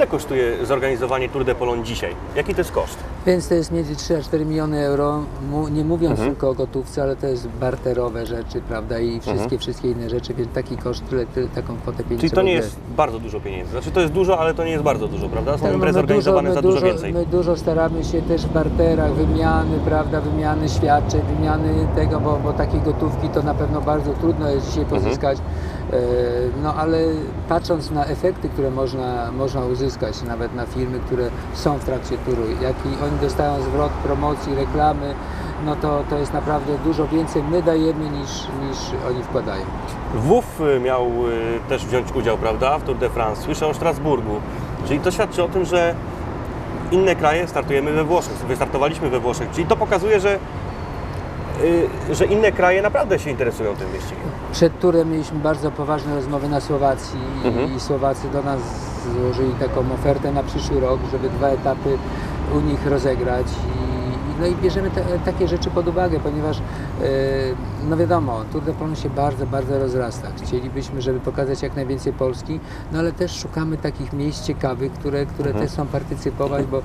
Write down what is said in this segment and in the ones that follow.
kosztuje zorganizowanie Tour de Pologne dzisiaj? Jaki to jest koszt? Więc to jest między 3 a 4 miliony euro, nie mówiąc Mhm. tylko o gotówce, ale to jest barterowe rzeczy, prawda, i wszystkie, wszystkie inne rzeczy, więc taki koszt, tyle, tyle, taką kwotę pieniędzy Czyli to nie jest bardzo dużo pieniędzy. Znaczy to jest dużo, ale to nie jest bardzo dużo, prawda? Są Tak, no imprezy my organizowane za dużo więcej. My dużo staramy się też w barterach, wymiany, prawda, wymiany świadczeń, wymiany tego, bo, bo takiej gotówki to na pewno bardzo trudno jest dzisiaj Mhm. pozyskać. E, No ale patrząc na efekty, które można, można uzyskać, nawet na firmy, które są w trakcie turu, jaki oni dostają zwrot promocji, reklamy, no to, to jest naprawdę dużo więcej my dajemy niż, niż oni wkładają. WUF miał y, też wziąć udział, prawda, w Tour de France. Słyszę o Strasburgu. Czyli to świadczy o tym, że inne kraje startujemy we Włoszech, wystartowaliśmy we Włoszech. Czyli to pokazuje, że, że inne kraje naprawdę się interesują tym wyścigiem. Przed turem mieliśmy bardzo poważne rozmowy na Słowacji Mhm. i Słowacy do nas złożyli taką ofertę na przyszły rok, żeby dwa etapy u nich rozegrać. No i bierzemy te, takie rzeczy pod uwagę, ponieważ e, no wiadomo, Tour de Pologne się bardzo, bardzo rozrasta. Chcielibyśmy, żeby pokazać jak najwięcej Polski, no ale też szukamy takich miejsc ciekawych, które, które Mhm. też chcą partycypować, bo,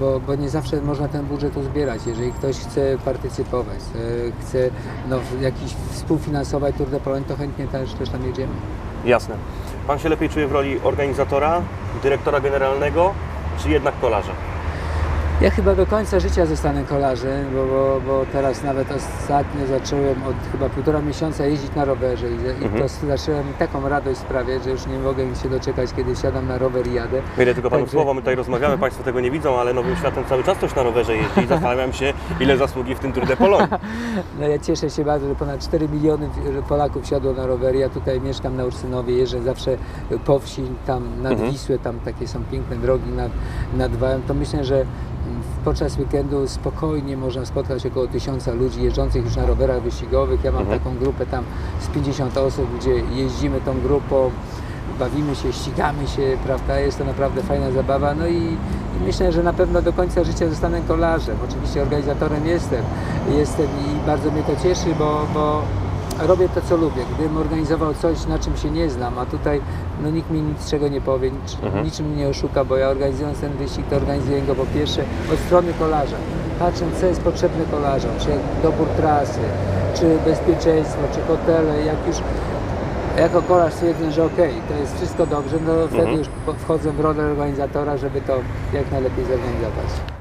bo, bo nie zawsze można ten budżet uzbierać. Jeżeli ktoś chce partycypować, e, chce no, jakiś współfinansować Tour de Pologne, to chętnie też, też tam jedziemy. Jasne. Pan się lepiej czuje w roli organizatora, dyrektora generalnego, czy jednak kolarza? Ja chyba do końca życia zostanę kolarzem, bo, bo, bo teraz nawet ostatnio zacząłem od chyba półtora miesiąca jeździć na rowerze i, i Mhm. to zacząłem mi taką radość sprawiać, że już nie mogę się doczekać, kiedy siadam na rower i jadę. Ile tylko panu Także- słowa, my tutaj rozmawiamy, Państwo tego nie widzą, ale nowym światem cały czas ktoś na rowerze jeździ i zastanawiam się, ile zasługi w tym Tour de Pologne. No ja cieszę się bardzo, że ponad 4 miliony Polaków siadło na rowery. Ja tutaj mieszkam na Ursynowie, jeżdżę zawsze po wsi, tam nad Mhm. Wisłę, tam takie są piękne drogi nad, nad Wałem. To myślę, że podczas weekendu spokojnie można spotkać około tysiąca ludzi jeżdżących już na rowerach wyścigowych. Ja mam Mhm. taką grupę tam z 50 osób, gdzie jeździmy tą grupą, bawimy się, ścigamy się, prawda? Jest to naprawdę fajna zabawa. No i, myślę, że na pewno do końca życia zostanę kolarzem. Oczywiście organizatorem jestem. Jestem i bardzo mnie to cieszy, bo, bo robię to, co lubię. Gdybym organizował coś, na czym się nie znam, a tutaj no, nikt mi nic czego nie powie, nic, Mhm. niczym mnie nie oszuka, bo ja organizując ten wyścig, to organizuję go po pierwsze od strony kolarza. Patrząc, co jest potrzebne kolarzom, czy dobór trasy, czy bezpieczeństwo, czy hotele, jak już jako kolarz stwierdzę, że okej, to jest wszystko dobrze, no wtedy Mhm. już wchodzę w rolę organizatora, żeby to jak najlepiej zorganizować.